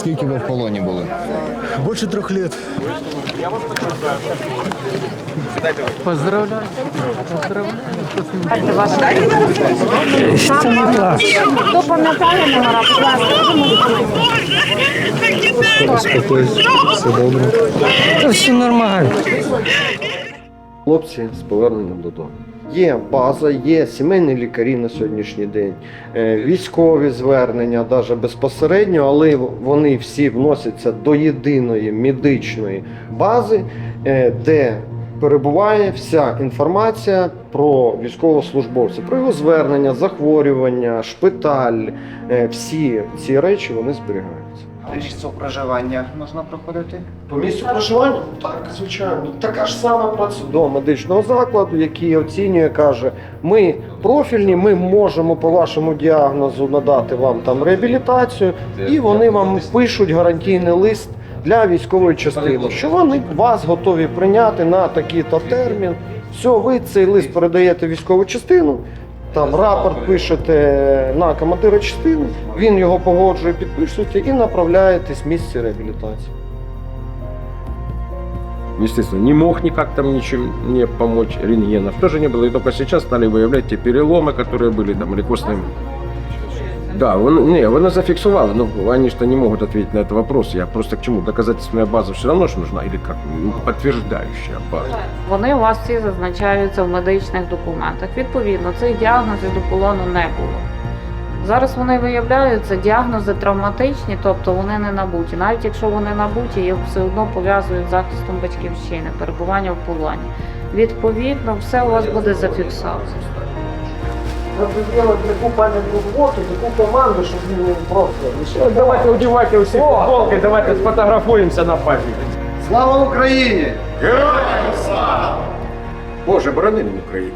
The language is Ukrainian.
Скільки ви в полоні були? Больше трех лет. Поздравляю. Хто пам'ятає номера, будь ласка, все добре. Все нормально. хлопці з поверненням додому. Є база, є сімейні лікарі на сьогоднішній день, е, військові звернення, навіть безпосередньо, але вони всі вносяться до єдиної медичної бази, е, де перебуває вся інформація про військовослужбовця, про його звернення, захворювання, шпиталь. Е, Всі ці речі вони зберігаються. Місце проживання можна проходити? По місцю проживання? Так, звичайно. Така ж сама процедура до медичного закладу, який оцінює, каже: ми профільні, ми можемо по вашому діагнозу надати вам там реабілітацію, і вони вам пишуть гарантійний лист для військової частини, що вони вас готові прийняти на такий-то термін. Все, ви цей лист передаєте військову частину. Там рапорт пишете на командира частини, він його погоджує, підписуєте і направляєтесь в місце реабілітації. Естественно, не мог никак там ничем не помочь рентгенов. Тоже не было. И только сейчас стали выявлять те переломы, которые были там или костные. Да, он, не, вона зафиксовала, но они что не могут ответить на этот вопрос. Я просто к чему? Доказательственная база все равно же нужна, или как? Ну, база. Вони у вас всі зазначаються в медичних документах. Відповідно, цих діагнозів до полону не було. Зараз вони виявляються діагнози травматичні, тобто вони не набуті. Навіть якщо вони набуті, їх все одно пов'язують з захистом батьківщини, перебування в полоні. Відповідно, все у вас буде зафіксовано. Надо таку пам'ятну фото, таку команду, щоб він просто... Давайте одівайте усі футболки, давайте сфотографуємося на память. Слава Україні! Боже, борони нам Україну.